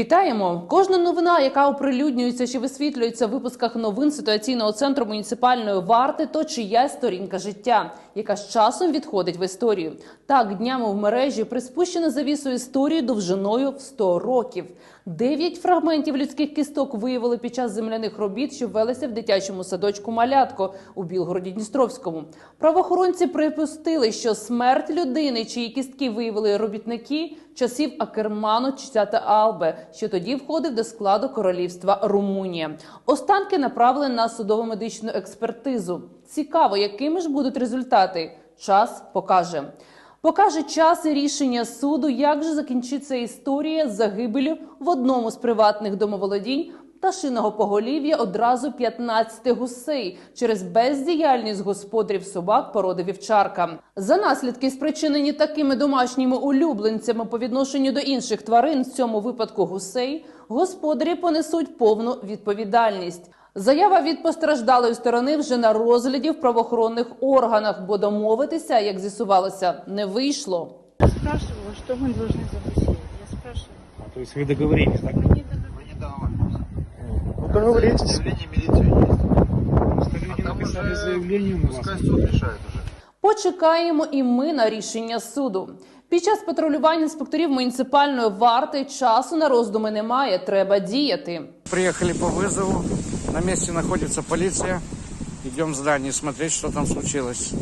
Вітаємо! Кожна новина, яка оприлюднюється чи висвітлюється в випусках новин ситуаційного центру муніципальної варти, то чиясь сторінка життя, яка з часом відходить в історію. Так днями в мережі приспущена завісу історії довжиною в 100 років. Дев'ять фрагментів людських кісток виявили під час земляних робіт, що велися в дитячому садочку Малятко у Білгороді Дністровському. Правоохоронці припустили, що смерть людини, чиї кістки виявили робітники, часів Акерману Чцята Албе, що тоді входив до складу королівства Румунія. Останки направили на судово-медичну експертизу. Цікаво, якими ж будуть результати. Час покаже. Покаже час і рішення суду, як же закінчиться історія загибелі в одному з приватних домоволодінь пташиного поголів'я одразу 15 гусей через бездіяльність господарів собак породи вівчарка. За наслідки, спричинені такими домашніми улюбленцями по відношенню до інших тварин, в цьому випадку гусей, господарі понесуть повну відповідальність. Заява від постраждалої сторони вже на розгляді в правоохоронних органах, бо домовитися, як з'ясувалося, не вийшло. Я спрашивала, что мы должны за гусей. Я спрашивала. А, то есть вы договорились, так? Договорились. Заявление милиции есть. А там написали уже заявление. Пускай суд решает уже. Почекаємо і ми на рішення суду. Під час патрулювання інспекторів муніципальної варти часу на роздуми немає. Треба діяти. Приехали по вызову. На месте находится полиция. Идем в здание смотреть, что там случилось.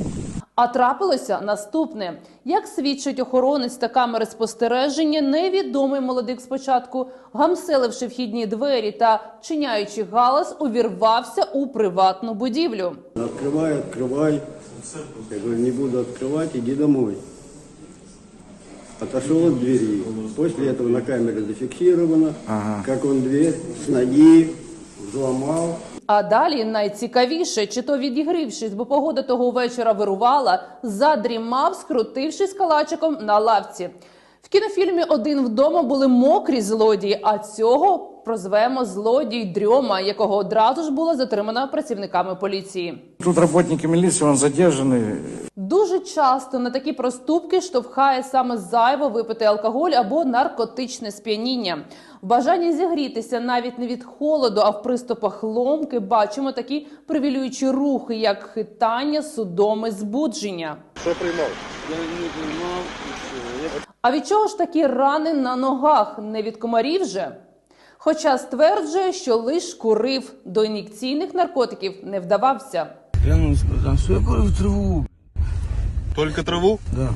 А трапилося наступне: як свідчить охоронець та камери спостереження, невідомий молодик спочатку, гамселивши вхідні двері та чиняючи галас, увірвався у приватну будівлю. Открывай, открывай. Я говорю, не буду открывать, иди домой. Отошел от двери. После этого на камере зафиксировано, как он дверь с ноги взломал. А далі найцікавіше, чи то відігрівшись, бо погода того вечора вирувала, задрімав, скрутившись калачиком на лавці. В кінофільмі Один вдома були мокрі злодії, а цього прозвемо злодій дрьома, якого одразу ж було затримано працівниками поліції. Тут работники милиции, он задержанный. Дуже часто на такі проступки штовхає саме зайво випити алкоголь або наркотичне сп'яніння. В бажанні зігрітися навіть не від холоду, а в приступах ломки бачимо такі привілюючі рухи, як хитання, судоми, збудження. Что приймав? А від чого ж такі рани на ногах? Не від комарів же? Хоча стверджує, що лиш курив до ін'єкційних наркотиків не вдавався. Клянусь, братан, что я курю в траву? Только траву? Да.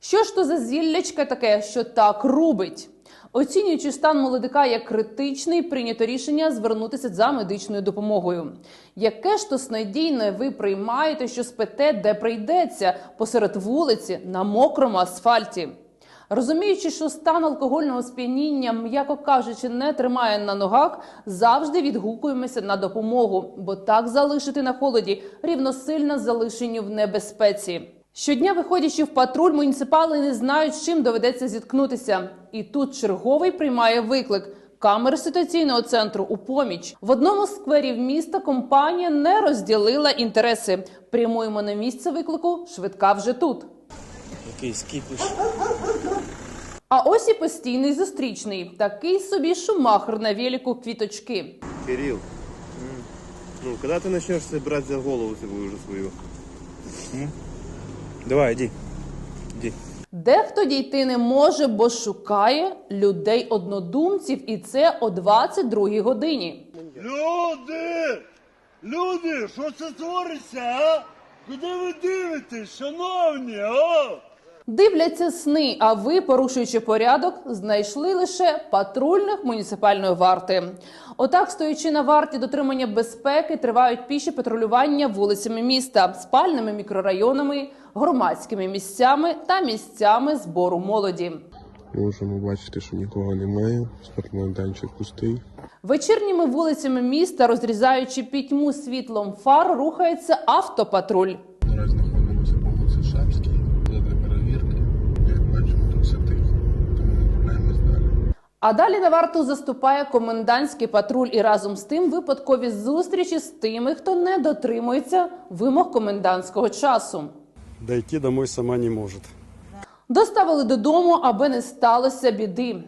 Що ж то за зіллячка таке, що так рубить? Оцінюючи стан молодика як критичний, прийнято рішення звернутися за медичною допомогою. Яке ж то снадійне ви приймаєте, що спите, де прийдеться, посеред вулиці на мокрому асфальті? Розуміючи, що стан алкогольного сп'яніння, м'яко кажучи, не тримає на ногах, завжди відгукуємося на допомогу, бо так залишити на холоді рівносильно залишенню в небезпеці. Щодня, виходячи в патруль, муніципали не знають, з чим доведеться зіткнутися. І тут черговий приймає виклик. Камери ситуаційного центру у поміч в одному з скверів міста компанія не розділила інтереси. Прямуємо на місце виклику. Швидка вже тут. Якийсь кіпіш. А ось і постійний зустрічний, такий собі шумахер на велику квіточки. Кирилл, ну, когда ты начнешь себе брать за голову свою уже свою? Давай, иди. Иди. Дехто дійти не може, бо шукає людей однодумців, і це о 22-й годині. Люди! Люди, що це твориться, а? Куди ви дивитесь, шановні, а? Дивляться сни, а ви, порушуючи порядок, знайшли лише патрульних муніципальної варти. Отак, стоячи на варті дотримання безпеки, тривають піші патрулювання вулицями міста, спальними мікрорайонами, громадськими місцями та місцями збору молоді. Можемо бачити, що нікого немає. Спортмайданчик пустий. Вечірніми вулицями міста, розрізаючи пітьму світлом фар, рухається автопатруль. Зараз знаходимося по вулиці Шапській, для перевірки. Як бачимо, тут все тихо, тому направляємось далі. А далі на варту заступає комендантський патруль і разом з тим випадкові зустрічі з тими, хто не дотримується вимог комендантського часу. Дойти домой сама не может. Доставили додому, аби не сталося біди.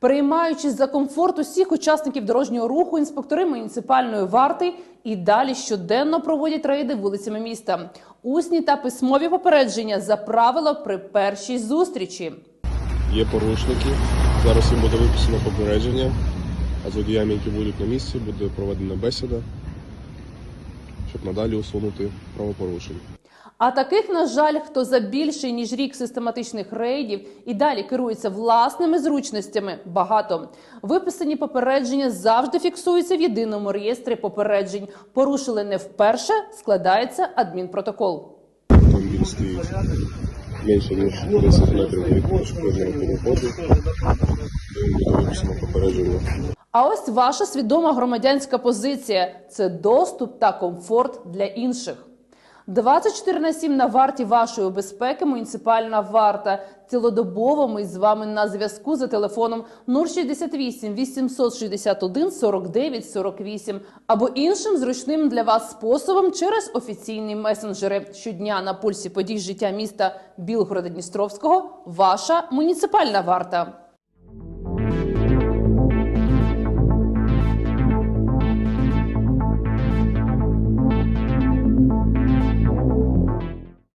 Переймаючись за комфорт усіх учасників дорожнього руху, інспектори муніципальної варти і далі щоденно проводять рейди вулицями міста. Усні та письмові попередження за правило при першій зустрічі. Є порушники. Зараз їм буде виписано попередження, а з водіями, які будуть на місці, буде проведена бесіда, щоб надалі усунути правопорушення. А таких, на жаль, хто за більше ніж рік систематичних рейдів і далі керується власними зручностями, багато. Виписані попередження завжди фіксуються в єдиному реєстрі попереджень. Порушили не вперше, складається адмінпротокол. Автомобіль стоїть менше, ніж 10 метрів від пішохідного переходу. А ось ваша свідома громадянська позиція це доступ та комфорт для інших. 24 на 7 на варті вашої безпеки муніципальна варта. Цілодобово ми з вами на зв'язку за телефоном 068 861 49 48 або іншим зручним для вас способом через офіційні месенджери. Щодня на пульсі подій життя міста Білгорода Дністровського. Ваша муніципальна варта.